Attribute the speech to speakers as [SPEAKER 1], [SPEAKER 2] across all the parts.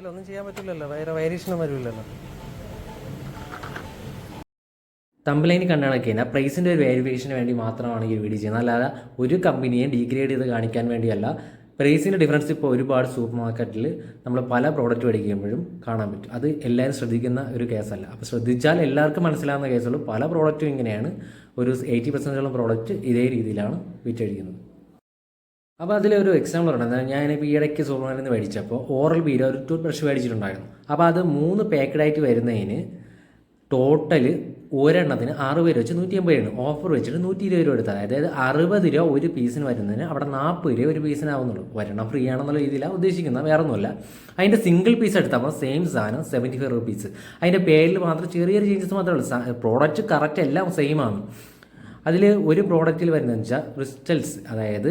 [SPEAKER 1] ഇതിലൊന്നും ചെയ്യാൻ പറ്റില്ലല്ലോ. വേറെ വേരിയേഷനും വരില്ലല്ലോ.
[SPEAKER 2] തമ്പലൈന് കണ്ടാണൊക്കെ കഴിഞ്ഞാൽ പ്രൈസിന്റെ ഒരു വേരിഫിക്കേഷന് വേണ്ടി മാത്രമാണ് ഈ വീഡിയോ ചെയ്യുന്നത്. അല്ലാതെ ഒരു കമ്പനിയെ ഡീഗ്രേഡ് ചെയ്ത് കാണിക്കാൻ വേണ്ടിയല്ല. പ്രൈസിന്റെ ഡിഫറൻസ് ഇപ്പോൾ ഒരുപാട് സൂപ്പർ മാർക്കറ്റിൽ നമ്മൾ പല പ്രോഡക്റ്റ് മേടിക്കുമ്പോഴും കാണാൻ പറ്റും. അത് എല്ലാവരും ശ്രദ്ധിക്കുന്ന ഒരു കേസല്ല അപ്പോൾ ശ്രദ്ധിച്ചാൽ എല്ലാവർക്കും മനസ്സിലാവുന്ന കേസുള്ളൂ പല പ്രോഡക്റ്റും ഇങ്ങനെയാണ്. ഒരു എയ്റ്റി പെർസെന്റോളം പ്രോഡക്റ്റ് ഇതേ രീതിയിലാണ് വിറ്റഴിക്കുന്നത്. അപ്പോൾ അതിലൊരു എക്സാമ്പിൾ ഉണ്ട് ഞാനിപ്പോൾ ഈ ഇടയ്ക്ക് സൂപ്പർമാരിൽ നിന്ന് മേടിച്ചപ്പോൾ ഓറൽ ബീര ഒരു ടൂത്ത് ബ്രഷ് മേടിച്ചിട്ടുണ്ടായിരുന്നു. അപ്പോൾ അത് മൂന്ന് പാക്കഡായിട്ട് വരുന്നതിന് ടോട്ടൽ ഒരെണ്ണത്തിന് അറുപത് രൂപ വെച്ച് നൂറ്റി അമ്പത് ഓഫർ വെച്ചിട്ട് നൂറ്റി ഇരുപത് രൂപ എടുത്താൽ അതായത് അറുപത് രൂപ ഒരു പീസിന് വരുന്നതിന് അവിടെ നാൽപ്പത് രൂപ ഒരു പീസിനാവുന്നുള്ളൂ ഒരെണ്ണം ഫ്രീ ആണെന്നുള്ള രീതിയിലാണ് ഉദ്ദേശിക്കുന്നത്. വേറെ ഒന്നുമില്ല അതിന്റെ സിംഗിൾ പീസ് എടുത്തപ്പോൾ സെയിം സാധനം സെവന്റി ഫൈവ് റുപ്പീസ് അതിന്റെ പേരിൽ മാത്രം ചെറിയ ചെറിയ ചേഞ്ചസ് മാത്രമേ ഉള്ളൂ. പ്രോഡക്റ്റ് കറക്റ്റ് എല്ലാം സെയിം ആണ്. അതിൽ ഒരു പ്രോഡക്റ്റിൽ വരുന്നതെന്ന് വെച്ചാൽ ക്രിസ്റ്റൽസ് അതായത്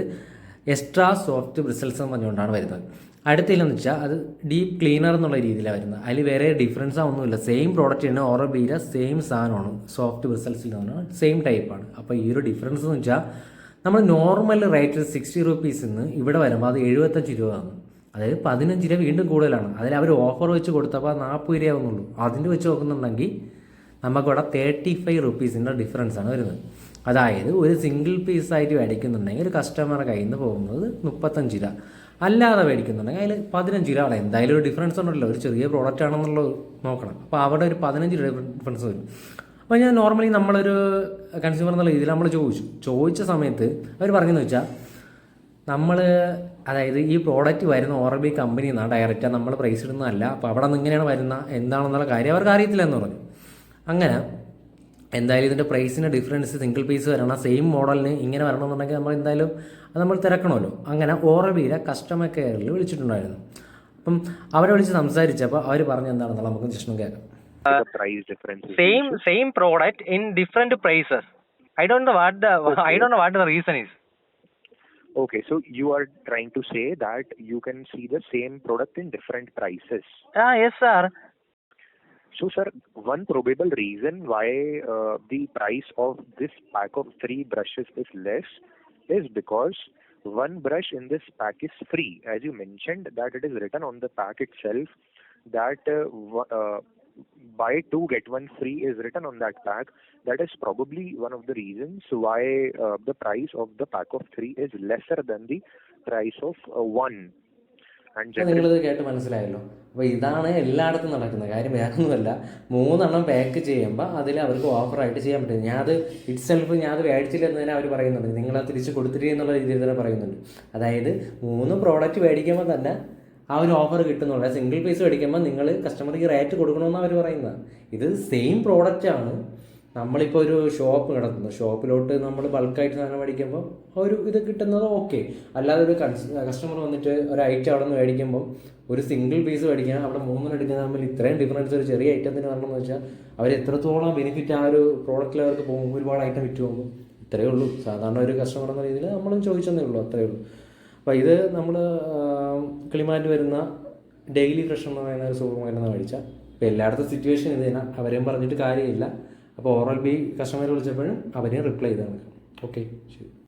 [SPEAKER 2] എക്സ്ട്രാ സോഫ്റ്റ് ബ്രിസൽസ് എന്ന് പറഞ്ഞുകൊണ്ടാണ് വരുന്നത്. അടുത്തതിലെന്ന് വെച്ചാൽ അത് ഡീപ്പ് ക്ലീനർ എന്നുള്ള രീതിയിലാണ് വരുന്നത്. അതിൽ വേറെ ഡിഫറൻസ് ഒന്നുമില്ല. സെയിം പ്രോഡക്റ്റ് തന്നെ ഓറോ ബീര സെയിം സാധനമാണ്. സോഫ്റ്റ് ബ്രിസൽസിൽ പറഞ്ഞാൽ സെയിം ടൈപ്പാണ് അപ്പോൾ ഈ ഒരു ഡിഫറൻസ് എന്ന് വെച്ചാൽ നമ്മൾ നോർമൽ റേറ്റ് സിക്സ്റ്റി റുപ്പീസിൽ നിന്ന് ഇവിടെ വരുമ്പോൾ അത് എഴുപത്തഞ്ച് രൂപയാണ് അതായത് പതിനഞ്ച് രൂപ വീണ്ടും കൂടുതലാണ്. അതിൽ അവർ ഓഫർ വെച്ച് കൊടുത്തപ്പോൾ നാൽപ്പത് രൂപ ആവുന്നുള്ളൂ അതിന്റെ വെച്ച് നോക്കുന്നുണ്ടെങ്കിൽ നമുക്കിവിടെ തേർട്ടി ഫൈവ് റുപ്പീസിന്റെ ഡിഫറൻസ് ആണ് വരുന്നത്. അതായത് ഒരു സിംഗിൾ പീസായിട്ട് മേടിക്കുന്നുണ്ടെങ്കിൽ ഒരു കസ്റ്റമറുടെ കയ്യിൽ നിന്ന് പോകുന്നത് മുപ്പത്തഞ്ച് രൂപ. അല്ലാതെ മേടിക്കുന്നുണ്ടെങ്കിൽ അതിൽ പതിനഞ്ച് രൂപ അവിടെ എന്തായാലും ഒരു ഡിഫറൻസ് ഉണ്ടല്ലോ. ഒരു ചെറിയ പ്രോഡക്റ്റ് ആണെന്നുള്ളത് നോക്കണം. അപ്പോൾ അവിടെ ഒരു പതിനഞ്ച് രൂപ ഡിഫറൻസ് വരും. അപ്പോൾ ഞാൻ നോർമലി നമ്മളൊരു കൺസ്യൂമർ എന്നുള്ള രീതിയിൽ നമ്മൾ ചോദിച്ചു. ചോദിച്ച സമയത്ത് അവർ പറഞ്ഞെന്ന് വെച്ചാൽ നമ്മൾ അതായത് ഈ പ്രോഡക്റ്റ് വരുന്ന ഓർബി കമ്പനി നിന്നാണ് ഡയറക്റ്റ് നമ്മൾ പ്രൈസ് ഇടുന്നതല്ല. അപ്പോൾ അവിടെ നിന്ന് ഇങ്ങനെയാണ് വരുന്ന എന്താണെന്നുള്ള കാര്യം അവർക്ക് അറിയത്തില്ല എന്ന് പറഞ്ഞു. അങ്ങനെ എന്തായാലും ഇതിന്റെ പ്രൈസിന് ഡിഫറൻസ് സിംഗിൾ പീസ് വരണം സെയിം മോഡലിന് ഇങ്ങനെ വരണമെന്നുണ്ടെങ്കിൽ നമ്മൾ എന്തായാലും അത് നമ്മൾ തിരക്കണമല്ലോ. അങ്ങനെ ഓറബീരെ കസ്റ്റമർ കെയറിൽ വിളിച്ചിട്ടുണ്ടായിരുന്നു. അപ്പം അവരെ വിളിച്ച് സംസാരിച്ചപ്പോൾ അവർ പറഞ്ഞു എന്താണെന്നുള്ള നമുക്ക് ജിഷ്ണു കേൾക്കാം.
[SPEAKER 1] Same same product in different prices I don't what I don't what the reason is okay
[SPEAKER 3] so you are trying to say that you can see the same product in different prices ah
[SPEAKER 1] yes sir sir,
[SPEAKER 3] one probable reason why uh, the price of this pack of three brushes is less is because one brush in this pack is free. As you mentioned, that it is written on the pack itself that uh, uh, buy two get one free is written on that pack. That is probably one of the reasons why the price of the pack of three is lesser than the price of one.
[SPEAKER 2] നിങ്ങളിത് കേട്ട് മനസ്സിലായല്ലോ. അപ്പോൾ ഇതാണ് എല്ലായിടത്തും നടക്കുന്നത് കാര്യം. വേറൊന്നുമല്ല. മൂന്നെണ്ണം പാക്ക് ചെയ്യുമ്പോൾ അതിൽ അവർക്ക് ഓഫറായിട്ട് ചെയ്യാൻ പറ്റും. ഞാൻ അത് ഇറ്റ് സെൽഫ് ഞാൻ അത് മേടിച്ചില്ല എന്ന് തന്നെ അവർ പറയുന്നുണ്ട്. നിങ്ങളത് തിരിച്ച് കൊടുത്തിട്ട് എന്നുള്ള രീതിയിൽ തന്നെ പറയുന്നുണ്ട്. അതായത് മൂന്ന് പ്രോഡക്റ്റ് മേടിക്കുമ്പോൾ തന്നെ ആ ഒരു ഓഫർ കിട്ടുന്നുള്ളൂ സിംഗിൾ പീസ് മേടിക്കുമ്പോൾ നിങ്ങൾ കസ്റ്റമർക്ക് റേറ്റ് കൊടുക്കണമെന്നാണ് അവർ പറയുന്നത്. ഇത് സെയിം പ്രോഡക്റ്റ് ആണ്. നമ്മളിപ്പോൾ ഒരു ഷോപ്പ് നടത്തുന്നു ഷോപ്പിലോട്ട് നമ്മൾ ബൾക്കായിട്ട് സാധനം മേടിക്കുമ്പോൾ ഒരു ഇത് കിട്ടുന്നത് ഓക്കെ അല്ലാതെ ഒരു കസ്റ്റമർ വന്നിട്ട് ഒരു ഐറ്റം അവിടെ നിന്ന് മേടിക്കുമ്പോൾ ഒരു സിംഗിൾ പീസ് മേടിക്കാൻ അവിടെ മൂന്നെണ്ണം എടുക്കുന്ന തമ്മിൽ ഇത്രയും ഡിഫറൻസ് ഒരു ചെറിയ ഐറ്റത്തിന് വരണമെന്ന് വെച്ചാൽ അവർ എത്രത്തോളം ബെനിഫിറ്റ് ആ ഒരു പ്രോഡക്റ്റിൽ അവർക്ക് പോകുമ്പോൾ ഒരുപാട് ഐറ്റം വിറ്റ് പോകുമ്പോൾ ഇത്രയേ ഉള്ളൂ. സാധാരണ ഒരു കസ്റ്റമർ എന്ന രീതിയിൽ നമ്മളും ചോദിച്ചതേ ഉള്ളൂ. അത്രയേ ഉള്ളൂ. അപ്പോൾ ഇത് നമ്മൾ കിളിമാറ്റ് വരുന്ന ഡെയിലി ഫ്രഷ് എന്ന് പറയുന്ന ഒരു സൂപ്പർ മാർക്കറ്റിൽ നിന്ന് മേടിച്ചാൽ ഇപ്പോൾ എല്ലായിടത്തും സിറ്റുവേഷൻ ഇത് തന്നെ. അവരെയും പറഞ്ഞിട്ട് കാര്യമില്ല. അപ്പോൾ ഓറൽ ബി കസ്റ്റമർ വിളിച്ചപ്പോഴും അവരെയും റിപ്ലൈ ചെയ്താണ് ഓക്കെ ശരി.